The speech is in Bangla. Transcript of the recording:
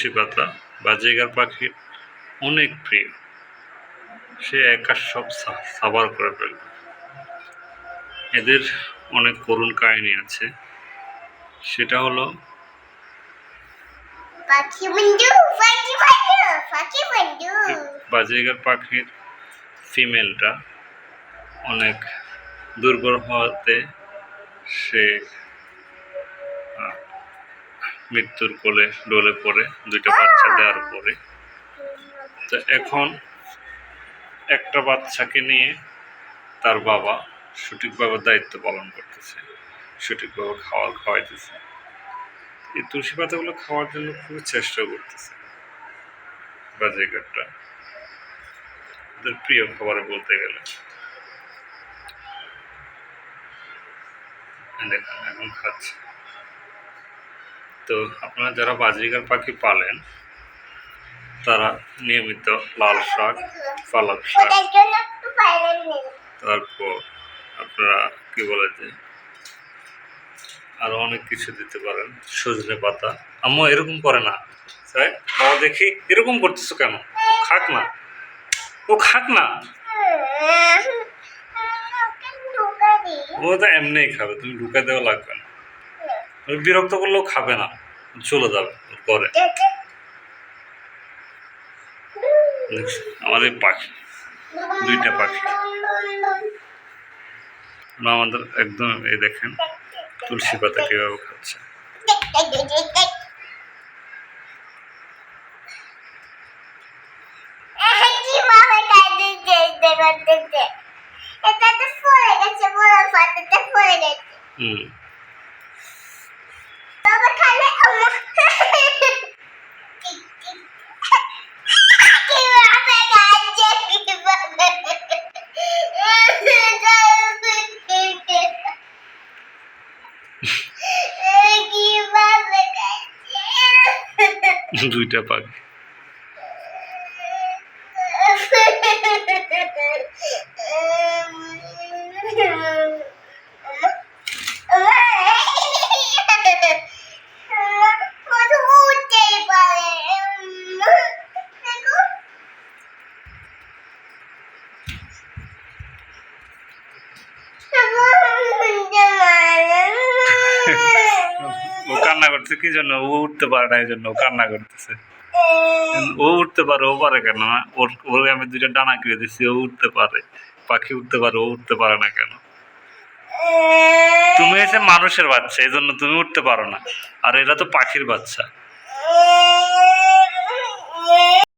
তুলসী পাতা বাজিগার পাখির অনেক প্রিয়। সে একা সব সাবার করে ফেলবে। এদের অনেক করুণ কাহিনী আছে। সেটা হলো বাজিগার পাখির ফিমেলটা অনেক দুর্বল হওয়াতে সে মৃত্যুর কোলে, ডলে পড়ে, দুইটা বাচ্চা দেওয়ার পরে। তো এখন একটা বাচ্চাকে নিয়ে তার বাবা সঠিকভাবে দায়িত্ব পালন করতেছে, সঠিকভাবে খাওয়ার খাওয়াইতেছে। এই তুলসী পাতাগুলো খাওয়ার জন্য খুবই চেষ্টা করতেছে। বাজিগারটা ওদের প্রিয় খাবারে বলতে গেলে। দেখুন, এখন খাচ্ছে। তো আপনারা যারা বাজরিকার পাখি পালেন তারা নিয়মিত লাল শাক পালক শাক। তারপর আপনারা কি বলে যে আরও অনেক কিছু দিতে পারেন সজনে পাতা। আম্মু এরকম করে না। তাই বাবা দেখি এরকম করতেছো কেন? খাক না। ও খাক না। ও তো এমনিই খাবে তুমি ঢুকা দেওয়া লাগবে না। বিরক্ত করলেও খাবে না, চলে যাবে ঘরে দেখছ? পাখি, দুইটা পাখি। আমাদের একদম এই দেখেন, তুলসী পাতা কীভাবে খাচ্ছে। এটা তো হুম। বাবা কীভাবে কাঁদছে দুইটা পাখি। ও কান্না করছে, কি জন্য? ও উঠতে পারে না, এই জন্য ও কান্না করতেছে। ও উঠতে পারে, ও পারে কেন? না ওর আমি দুইটা ডানা কিনে দিচ্ছি ও উঠতে পারে। পাখি উঠতে পারে, ও উঠতে পারে না কেন? তুমি এসে মানুষের বাচ্চা, এই জন্য তুমি উঠতে পারো না। আর এটা তো পাখির বাচ্চা।